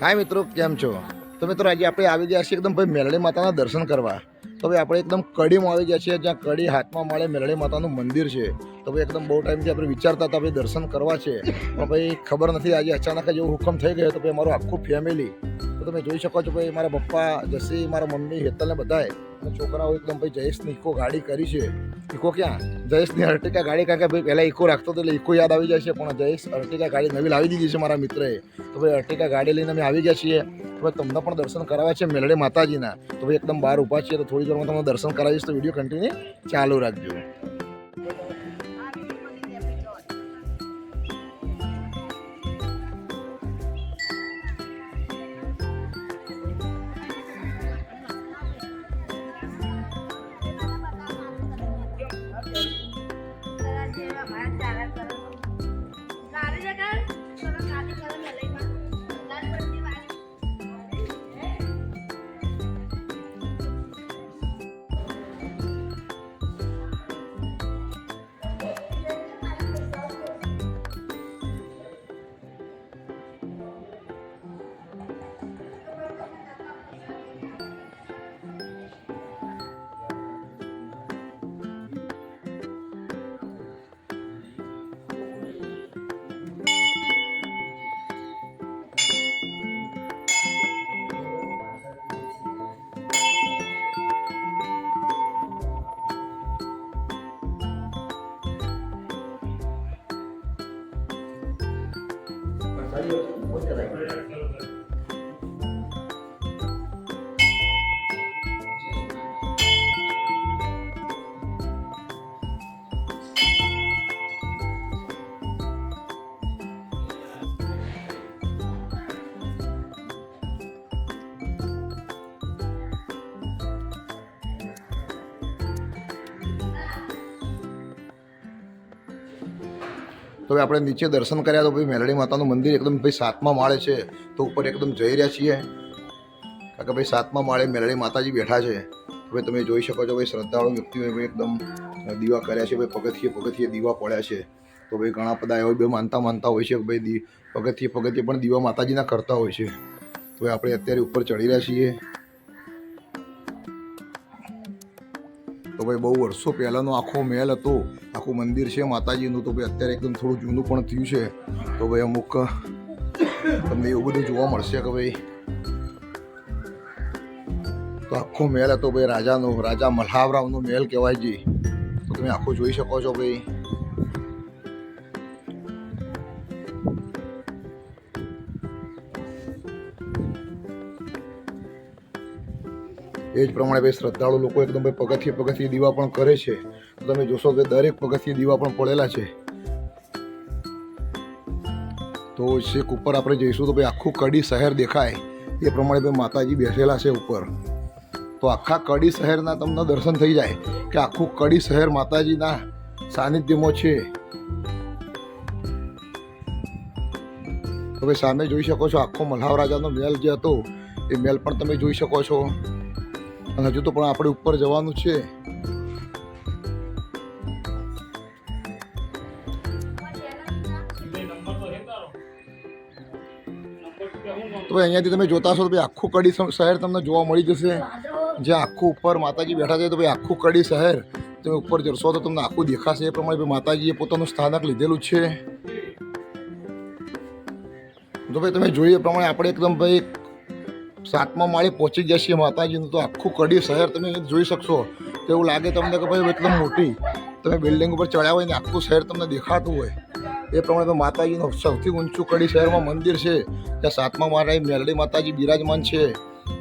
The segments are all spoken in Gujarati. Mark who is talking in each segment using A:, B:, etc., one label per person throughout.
A: હાય મિત્રો, કેમ છો? તો મિત્રો, આજે આપણે આવી ગયા છીએ એકદમ ભાઈ મેલડી માતાના દર્શન કરવા. તો ભાઈ આપણે એકદમ કડીમાં આવી ગયા છીએ, જ્યાં કડી હાથમાં મળે મેલડી માતાનું મંદિર છે. તો ભાઈ એકદમ બહુ ટાઈમથી આપણે વિચારતા હતા, ભાઈ દર્શન કરવા છે. પણ ભાઈ ખબર નથી, આજે અચાનક જ એવો હુકમ થઈ ગયો તો ભાઈ અમારું આખું ફેમિલી તો તમે જોઈ શકો છો ભાઈ, મારા પપ્પા જસી, મારા મમ્મી, હેતલને બધાએ. છોકરાઓ એકદમ ભાઈ જયેશની ઇકો ગાડી કરી છે. ઇકો ક્યાં? જયેશની અર્ટિકા ગાડી, કારણ કે ભાઈ પહેલાં ઇકો રાખતો હતો એટલે ઇકો યાદ આવી જાય છે, પણ જયેશ અર્ટિકા ગાડી નવી લાવી દીધી છે મારા મિત્રએ. તો ભાઈ અર્ટિકા ગાડી લઈને અમે આવી ગયા છીએ. ભાઈ તમને પણ દર્શન કરાવ્યા છે મેલડે માતાજીના. તો ભાઈ એકદમ બહાર ઊભા છીએ, તો થોડી વારમાં તમને દર્શન કરાવીશ, તો વીડિયો કન્ટિન્યુ ચાલુ રાખજો. તો હવે આપણે નીચે દર્શન કર્યા તો ભાઈ મેલડી માતાનું મંદિર એકદમ ભાઈ સાતમા માળે છે, તો ઉપર એકદમ જઈ રહ્યા છીએ. કારણ કે ભાઈ સાતમા માળે મેલડી માતાજી બેઠા છે. હવે તમે જોઈ શકો છો ભાઈ શ્રદ્ધાળુ વ્યક્તિઓએ ભાઈ એકદમ દીવા કર્યા છે, ભાઈ પગથિયે પગથિયે દીવા પડ્યા છે. તો ભાઈ ઘણા બધા એવા બે માનતા માનતા હોય છે ભાઈ દી, પગથિયે પગથિયે પણ દીવા માતાજીના કરતા હોય છે. તો આપણે અત્યારે ઉપર ચડી રહ્યા છીએ. ભાઈ, બહુ વર્ષો પહેલાંનો આખો મહેલ હતો. આખું મંદિર છે, માતાજીનું. તો ભાઈ, અત્યારે એકદમ થોડું જૂનું પણ થયું છે. તો ભાઈ, અમુક તમને એવું બધું જોવા મળશે કે ભાઈ, તો આખો મહેલ હતો ભાઈ, રાજાનો, રાજા મલ્હાવરાવનો મહેલ કહેવાય છે તો તમે આખું જોઈ શકો છો ભાઈ. એ જ પ્રમાણે ભાઈ શ્રદ્ધાળુ લોકો એકદમ ભાઈ પગથિયે પગથિયે દીવા પણ કરે છે. તો તમે જોશો કે દરેક પગથિયે દીવા પણ પડેલા છે. તો શેક ઉપર આપણે જઈશું તો ભાઈ આખું કડી શહેર દેખાય. એ પ્રમાણે ભાઈ માતાજી બેસેલા છે ઉપર. તો આખા કડી શહેરના તમને દર્શન થઈ જાય કે આખું કડી શહેર માતાજીના સાનિધ્યમાં છે. તમે સામે જોઈ શકો છો આખો મલ્હાવ રાજાનો મહેલ જે હતો, એ મહેલ પણ તમે જોઈ શકો છો. અને હજુ તો પણ આપણે ઉપર જવાનું છે. તો અહીંયાથી તમે જોતા હશો તો ભાઈ આખું કડી શહેર તમને જોવા મળી જશે. જે આખું ઉપર માતાજી બેઠા છે તો ભાઈ આખું કડી શહેર. તમે ઉપર જશો તો તમને આખું દેખાશે. એ પ્રમાણે માતાજીએ પોતાનું સ્થાનક લીધેલું છે. તો ભાઈ તમે જોઈએ પ્રમાણે આપણે એકદમ ભાઈ સાતમા માળે પહોંચી છીએ માતાજીનું. તો આખું કડી શહેર તમે જોઈ શકશો. તો એવું લાગે તમને કે ભાઈ એકદમ મોટી તમે બિલ્ડિંગ ઉપર ચડ્યા હોય ને આખું શહેર તમને દેખાતું હોય. એ પ્રમાણે તો માતાજીનું સૌથી ઊંચું કડી શહેરમાં મંદિર છે. ત્યાં સાતમા માળે મેલડી માતાજી બિરાજમાન છે.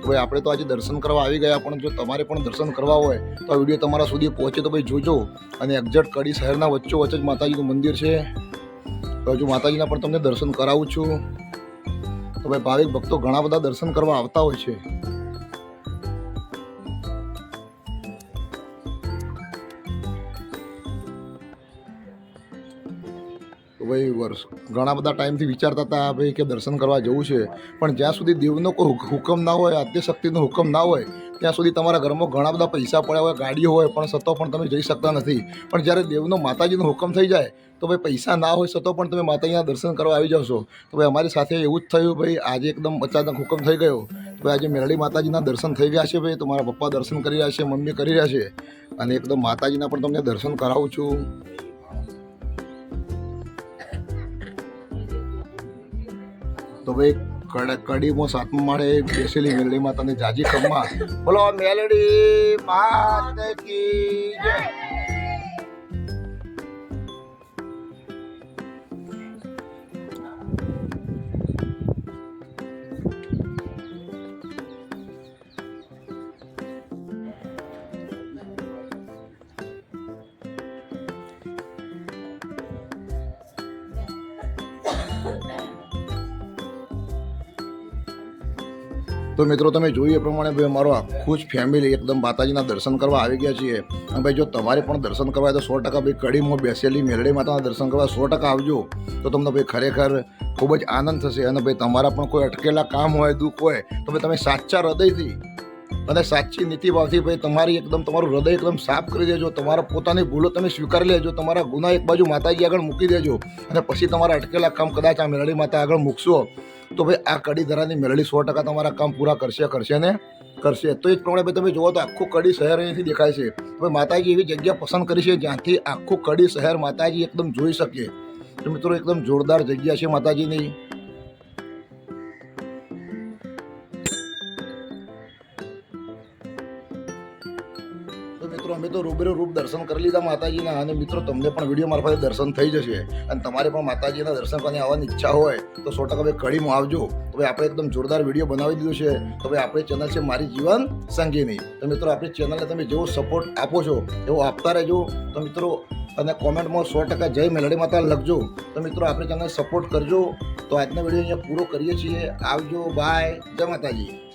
A: ભાઈ આપણે તો આજે દર્શન કરવા આવી ગયા, પણ જો તમારે પણ દર્શન કરવા હોય, તો આ વીડિયો તમારા સુધી પહોંચે તો ભાઈ જોજો. અને એક્ઝેક્ટ કડી શહેરના વચ્ચો વચ્ચે જ માતાજીનું મંદિર છે. તો હજુ માતાજીના પણ તમને દર્શન કરાવું છું. તો ભાઈ ભાવિક ભક્તો ઘણા બધા દર્શન કરવા આવતા હોય છે. ભાઈ વર્ષ ઘણા બધા ટાઈમથી વિચારતા હતા ભાઈ કે દર્શન કરવા જવું છે. પણ જ્યાં સુધી દેવનો કોઈ હુકમ ના હોય, આદ્યશક્તિનો હુકમ ના હોય ત્યાં સુધી તમારા ઘરમાં ઘણા બધા પૈસા પડ્યા હોય, ગાડીઓ હોય, પણ સતો પણ તમે જઈ શકતા નથી. પણ જ્યારે દેવનો માતાજીનો હુકમ થઈ જાય, તો ભાઈ પૈસા ના હોય, સતો પણ તમે માતાજીના દર્શન કરવા આવી છો. તો ભાઈ અમારી સાથે એવું જ થયું, ભાઈ આજે એકદમ અચાનક હુકમ થઈ ગયો. ભાઈ આજે મેરળી માતાજીના દર્શન થઈ ગયા છે, ભાઈ. તમારા પપ્પા દર્શન કરી રહ્યા છે, મમ્મી કરી રહ્યા છે. અને એકદમ માતાજીના પણ તમને દર્શન કરાવું છું. તો ભાઈ કડીમાં સાતમા માળે બેસેલી મેલડી તને જાજી ખમ્મા બોલો મેલડી માત કી જય. તો મિત્રો, તમે જોયું એ પ્રમાણે ભાઈ, અમારો આખું જ ફેમિલી એકદમ માતાજીના દર્શન કરવા આવી ગયા છીએ. અને ભાઈ, જો તમારે પણ દર્શન કરવા તો સો ટકા ભાઈ, કડીમાં બેસેલી મેલડી માતાના દર્શન કરવા સો ટકા આવજો. તો તમને ભાઈ, ખરેખર ખૂબ જ આનંદ થશે. અને ભાઈ, તમારા પણ કોઈ અટકેલા કામ હોય, દુઃખ હોય, તો ભાઈ, તમે સાચા હૃદયથી અને સાચી નીતિ ભાવથી ભાઈ તમારી એકદમ તમારું હૃદય એકદમ સાફ કરી દેજો. તમારા પોતાની ભૂલો તમે સ્વીકારી લેજો. તમારા ગુના એક બાજુ માતાજી આગળ મૂકી દેજો. અને પછી તમારા અટકેલા કામ કદાચ આ મેળડી માતા આગળ મૂકશો, તો ભાઈ આ કડી ધરાની મેળડી સો ટકા તમારા કામ પૂરા કરશે કરશે ને? કરશે. તો એ જ પ્રમાણે ભાઈ તમે જુઓ તો આખું કડી શહેર અહીંથી દેખાય છે. ભાઈ માતાજી એવી જગ્યા પસંદ કરી છે જ્યાંથી આખું કડી શહેર માતાજી એકદમ જોઈ શકે. તો મિત્રો એકદમ જોરદાર જગ્યા છે માતાજીની. તો રૂબરૂ રૂપ દર્શન કરી લીધા માતાજીના. અને મિત્રો, તમને પણ વીડિયો મારફતે દર્શન થઈ જશે. અને તમારે પણ માતાજીના દર્શન કરવાની આવવાની ઈચ્છા હોય, તો સો ટકા કડીમાં આવજો. તો ભાઈ આપણે એકદમ જોરદાર વીડિયો બનાવી દીધો છે. તો ભાઈ આપણી ચેનલ છે મારી જીવન સંગીની. તો મિત્રો, આપણી ચેનલને તમે જેવો સપોર્ટ આપો છો, એવો આપતા રહેજો. તો મિત્રો, અને કોમેન્ટમાં સો ટકા જય મેલડી માતા લખજો. તો મિત્રો, આપણી ચેનલ સપોર્ટ કરજો. તો આજનો વીડિયો અહીંયા પૂરો કરીએ છીએ. આવજો બાય જય માતાજી.